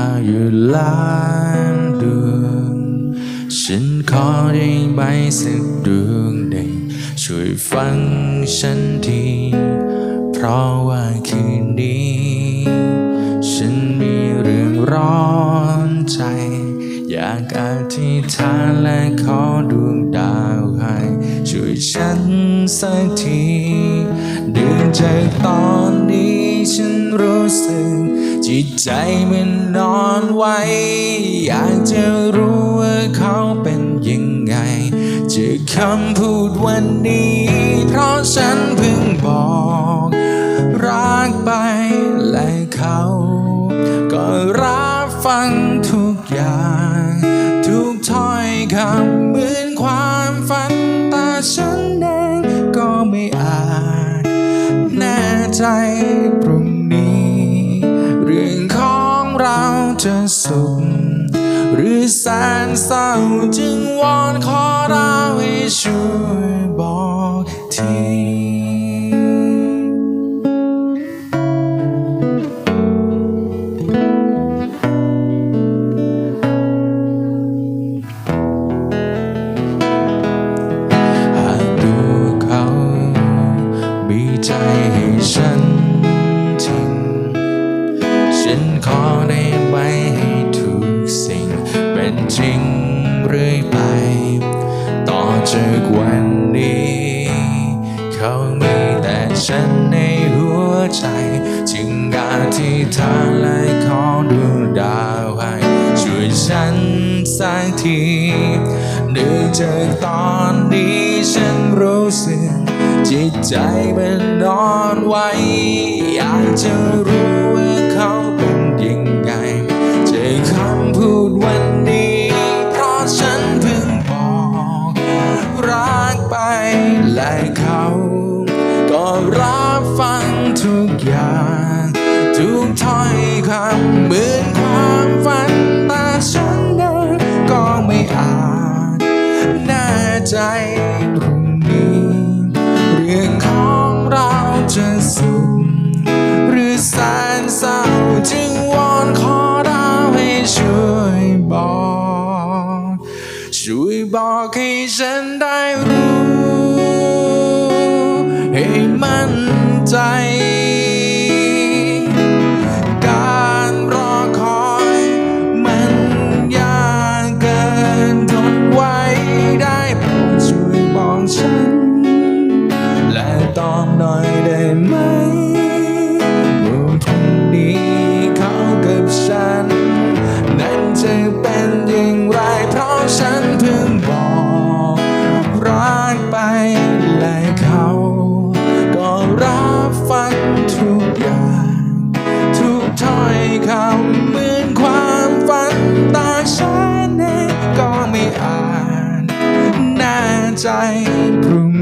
าวอยู่ล้านดวง ฉันขอได้ไหมสักดวงหนึ่งช่วยฟังฉันที เพราะว่าคืนนี้ ฉันมีเรื่องร้อนใจ อยากอธิษฐานและขอดวงดาวให้ช่วยฉันสักที เดือนจากตอนนี้ฉันรู้สึก จิตใจมันนอนไหวอยากจะรู้ว่าเขาเป็นยังไงจะคำพูดวันนี้ เพราะฉันเพิ่งบอก รักไปและเขา ก็รับฟังทุกอย่าง ทุกถ้อยคำเหมือนความฝันแต่ฉันเองก็ไม่อาจแน่ใจพรุ่ง จะสุข หรือแสนเศร้าจึงวอนขอเราให้ช่วยบอกทีหากตัวเขามีใจให้ฉัน จริงเรื่อยไป ต่อจากวันนี้ เขามีแต่ฉันในหัวใจจึงอธิษฐานและขอดูดาวให้ช่วยฉันสักทีเนื่องจากตอนนี้ฉันรู้สึกจิตใจมันนอนไหวอยากจะรู้ และเขาก็รับฟังทุกอย่าง ทุกถ้อยคำเหมือนความฝันแต่ฉันเองก็ไม่อาจแน่ใจพรุ่งนี้ เรื่องของเราจะสุขหรือแสนเศร้าจึงวอนขอเราให้ช่วยบอก ช่วยบอกให้ฉันได้ ให้มั่นใจ การรอคอยมันยากเกินทนไว้ได้โปรดช่วยบอกฉัน และตอบหน่อยได้ไหม ใจพรุ่ง